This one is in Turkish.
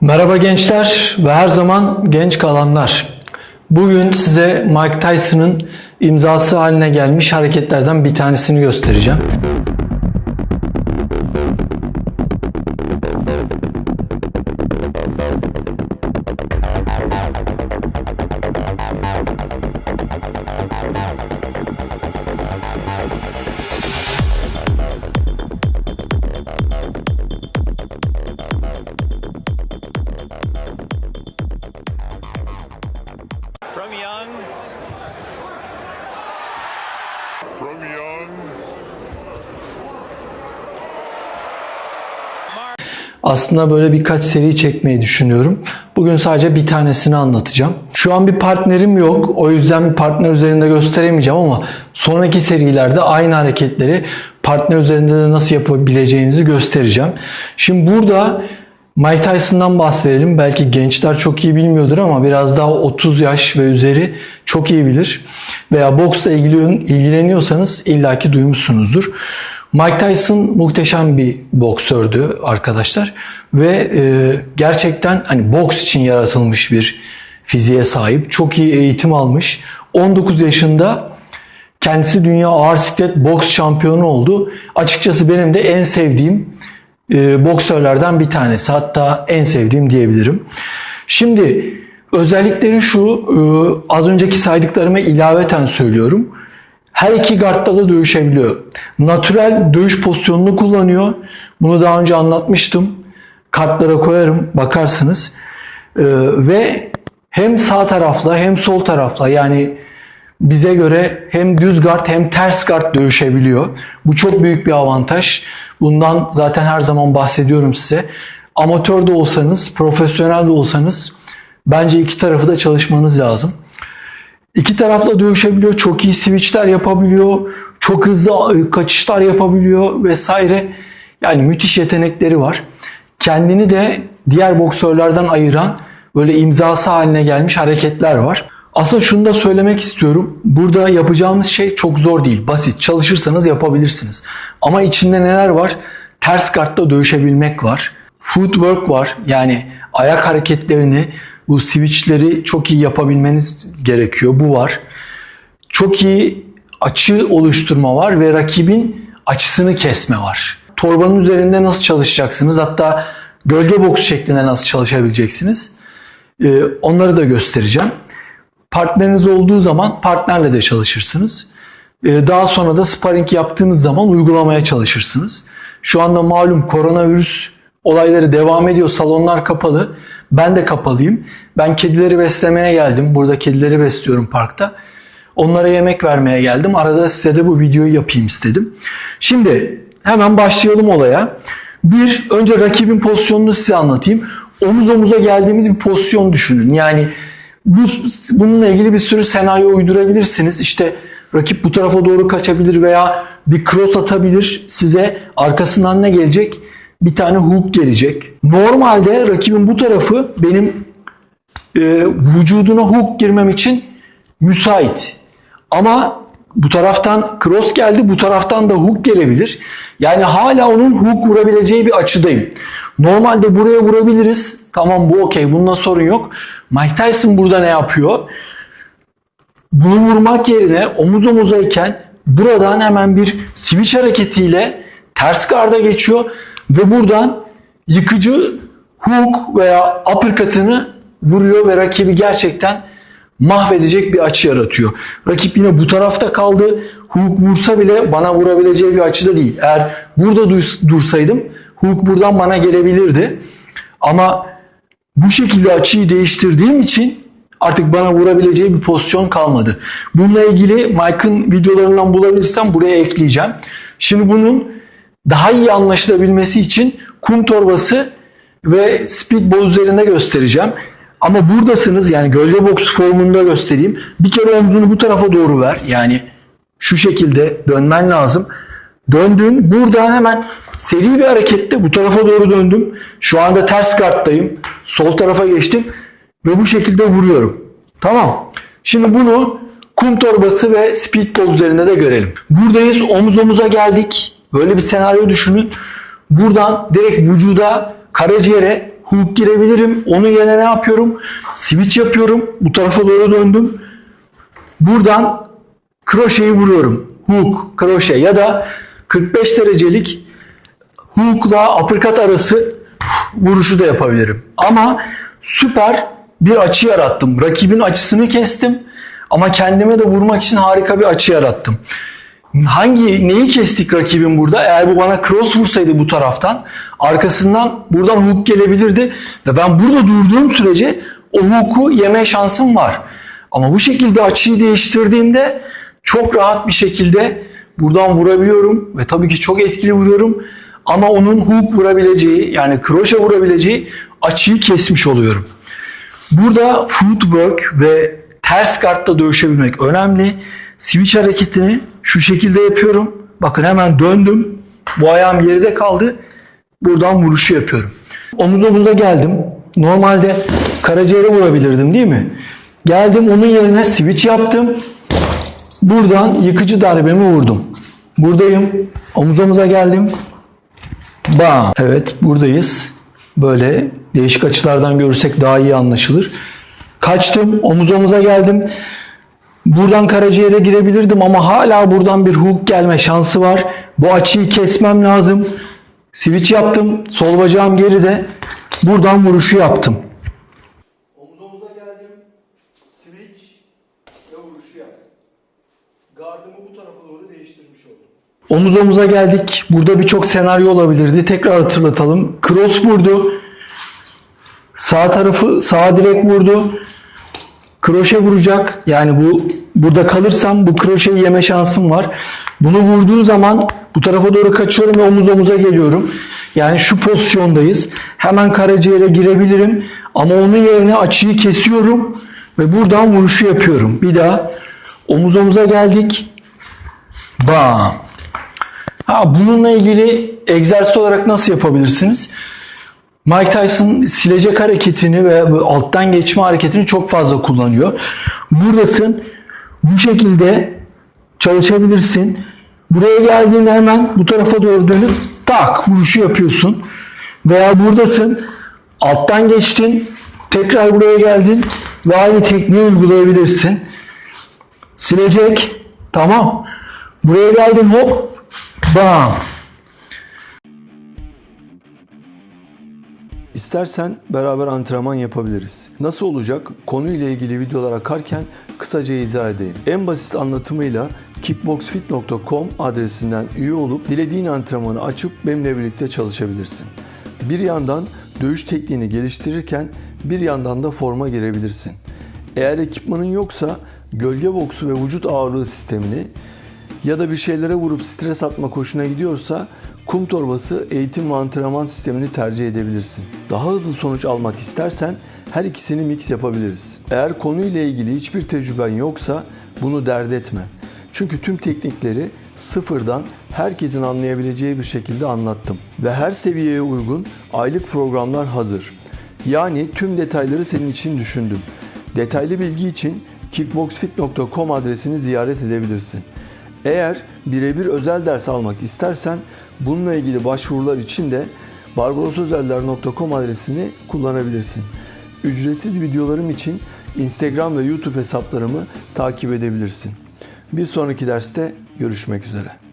Merhaba gençler ve her zaman genç kalanlar. Bugün size Mike Tyson'ın imzası haline gelmiş hareketlerden bir tanesini göstereceğim. Young, From Young, Aslında böyle birkaç seri çekmeyi düşünüyorum. Bugün sadece bir tanesini anlatacağım. Şu an bir partnerim yok. O yüzden bir partner üzerinde gösteremeyeceğim ama sonraki serilerde aynı hareketleri partner üzerinde de nasıl yapabileceğinizi göstereceğim. Şimdi burada Mike Tyson'dan bahsedelim. Belki gençler çok iyi bilmiyordur ama biraz daha 30 yaş ve üzeri çok iyi bilir. Veya boksla ilgileniyorsanız illaki duymuşsunuzdur. Mike Tyson muhteşem bir boksördü arkadaşlar ve e, gerçekten hani boks için yaratılmış bir fiziğe sahip. Çok iyi eğitim almış. 19 yaşında kendisi dünya ağır siklet boks şampiyonu oldu. Açıkçası benim de en sevdiğim e, boksörlerden bir tanesi. Hatta en sevdiğim diyebilirim. Şimdi özellikleri şu e, az önceki saydıklarıma ilaveten söylüyorum. Her iki gardta da dövüşebiliyor. Natural dövüş pozisyonunu kullanıyor. Bunu daha önce anlatmıştım. Kartlara koyarım bakarsınız. Ee, ve hem sağ tarafla hem sol tarafla yani bize göre hem düz guard hem ters guard dövüşebiliyor. Bu çok büyük bir avantaj. Bundan zaten her zaman bahsediyorum size. Amatör de olsanız, profesyonel de olsanız bence iki tarafı da çalışmanız lazım. İki tarafla dövüşebiliyor. Çok iyi switchler yapabiliyor. Çok hızlı e, kaçışlar yapabiliyor vesaire. Yani müthiş yetenekleri var. Kendini de diğer boksörlerden ayıran böyle imzası haline gelmiş hareketler var. Aslında şunu da söylemek istiyorum. Burada yapacağımız şey çok zor değil. Basit. Çalışırsanız yapabilirsiniz. Ama içinde neler var? Ters kartta dövüşebilmek var. Footwork var. Yani ayak hareketlerini, bu switchleri çok iyi yapabilmeniz gerekiyor. Bu var. Çok iyi açı oluşturma var ve rakibin açısını kesme var. Torbanın üzerinde nasıl çalışacaksınız? Hatta gölge boks şeklinde nasıl çalışabileceksiniz? Ee, onları da göstereceğim. Partneriniz olduğu zaman partnerle de çalışırsınız. Ee, Daha sonra da sparring yaptığınız zaman uygulamaya çalışırsınız. Şu anda malum koronavirüs olayları devam ediyor. Salonlar kapalı. Ben de kapalıyım. Ben kedileri beslemeye geldim. Burada kedileri besliyorum parkta. Onlara yemek vermeye geldim. Arada size de bu videoyu yapayım istedim. Şimdi hemen başlayalım olaya. Bir, önce rakibin pozisyonunu size anlatayım. Omuz omuza geldiğimiz bir pozisyon düşünün. Yani bu, bununla ilgili bir sürü senaryo uydurabilirsiniz. İşte rakip bu tarafa doğru kaçabilir veya bir cross atabilir size. Arkasından ne gelecek? Bir tane hook gelecek. Normalde rakibin bu tarafı benim e, vücuduna hook girmem için müsait. Ama bu taraftan cross geldi, bu taraftan da hook gelebilir. Yani hala onun hook vurabileceği bir açıdayım. Normalde buraya vurabiliriz. Tamam bu okey, bunda sorun yok. Mike Tyson burada ne yapıyor? Bunu vurmak yerine omuz omuzayken buradan hemen bir switch hareketiyle ters garda geçiyor ve buradan yıkıcı hook veya uppercut'ını vuruyor ve rakibi gerçekten mahvedecek bir açı yaratıyor. Rakip yine bu tarafta kaldı. Hook vursa bile bana vurabileceği bir açıda değil. Eğer burada dursaydım hook buradan bana gelebilirdi. Ama bu şekilde açıyı değiştirdiğim için artık bana vurabileceği bir pozisyon kalmadı. Bununla ilgili Mike'ın videolarından bulabilirsem buraya ekleyeceğim. Şimdi bunun daha iyi anlaşılabilmesi için kum torbası ve speedball üzerinde göstereceğim. Ama buradasınız yani gölge boks formunda göstereyim. Bir kere omzunu bu tarafa doğru ver. Yani şu şekilde dönmen lazım. Döndün. Buradan hemen seri bir hareketle bu tarafa doğru döndüm. Şu anda ters karttayım. Sol tarafa geçtim. Ve bu şekilde vuruyorum. Tamam. Şimdi bunu kum torbası ve speedball üzerinde de görelim. Buradayız. Omuz omuza geldik. Böyle bir senaryo düşünün. Buradan direkt vücuda, karaciğere hook girebilirim. Onun yerine ne yapıyorum? Switch yapıyorum. Bu tarafa doğru döndüm. Buradan kroşeyi vuruyorum. Hook, kroşe ya da 45 derecelik hook'la uppercut arası vuruşu da yapabilirim. Ama süper bir açı yarattım. Rakibin açısını kestim ama kendime de vurmak için harika bir açı yarattım. Hangi neyi kestik rakibin burada? Eğer bu bana cross vursaydı bu taraftan arkasından buradan hook gelebilirdi ve ben burada durduğum sürece o hook'u yeme şansım var. Ama bu şekilde açıyı değiştirdiğimde çok rahat bir şekilde buradan vurabiliyorum ve tabii ki çok etkili vuruyorum. Ama onun hook vurabileceği yani kroşe vurabileceği açıyı kesmiş oluyorum. Burada footwork ve ters kartla dövüşebilmek önemli. Switch hareketini şu şekilde yapıyorum. Bakın hemen döndüm. Bu ayağım geride kaldı. Buradan vuruşu yapıyorum. Omuz omuza geldim. Normalde karaciğere vurabilirdim değil mi? Geldim onun yerine switch yaptım. Buradan yıkıcı darbemi vurdum. Buradayım. Omuz omuza geldim. Bam. Evet buradayız. Böyle değişik açılardan görürsek daha iyi anlaşılır. Kaçtım. Omuz omuza geldim. Buradan karaciğere girebilirdim ama hala buradan bir hook gelme şansı var. Bu açıyı kesmem lazım. Switch yaptım. Sol bacağım geride. Buradan vuruşu yaptım. Omuz omuza geldim. Switch ve vuruşu yaptım. Gardımı bu tarafa doğru değiştirmiş oldum. Omuz omuza geldik. Burada birçok senaryo olabilirdi. Tekrar hatırlatalım. Cross vurdu. Sağ tarafı sağa direkt vurdu. Kroşe vuracak. Yani bu burada kalırsam bu kroşeyi yeme şansım var. Bunu vurduğu zaman bu tarafa doğru kaçıyorum ve omuz omuza geliyorum. Yani şu pozisyondayız. Hemen karaciğere girebilirim. Ama onun yerine açıyı kesiyorum ve buradan vuruşu yapıyorum. Bir daha omuz omuza geldik. Bam. Ha, bununla ilgili egzersiz olarak nasıl yapabilirsiniz? Mike Tyson silecek hareketini ve alttan geçme hareketini çok fazla kullanıyor. Buradasın. Bu şekilde çalışabilirsin. Buraya geldiğinde hemen bu tarafa doğru dönüp tak vuruşu yapıyorsun. Veya buradasın. Alttan geçtin. Tekrar buraya geldin. Ve aynı tekniği uygulayabilirsin. Silecek. Tamam. Buraya geldin hop. Bam. İstersen beraber antrenman yapabiliriz. Nasıl olacak? Konuyla ilgili videolar akarken kısaca izah edeyim. En basit anlatımıyla kickboxfit.com adresinden üye olup dilediğin antrenmanı açıp benimle birlikte çalışabilirsin. Bir yandan dövüş tekniğini geliştirirken bir yandan da forma girebilirsin. Eğer ekipmanın yoksa gölge boksu ve vücut ağırlığı sistemini ya da bir şeylere vurup stres atma hoşuna gidiyorsa kum torbası eğitim ve antrenman sistemini tercih edebilirsin. Daha hızlı sonuç almak istersen her ikisini mix yapabiliriz. Eğer konuyla ilgili hiçbir tecrüben yoksa bunu dert etme. Çünkü tüm teknikleri sıfırdan herkesin anlayabileceği bir şekilde anlattım. Ve her seviyeye uygun aylık programlar hazır. Yani tüm detayları senin için düşündüm. Detaylı bilgi için kickboxfit.com adresini ziyaret edebilirsin. Eğer birebir özel ders almak istersen bununla ilgili başvurular için de barbarosözeller.com adresini kullanabilirsin. Ücretsiz videolarım için Instagram ve YouTube hesaplarımı takip edebilirsin. Bir sonraki derste görüşmek üzere.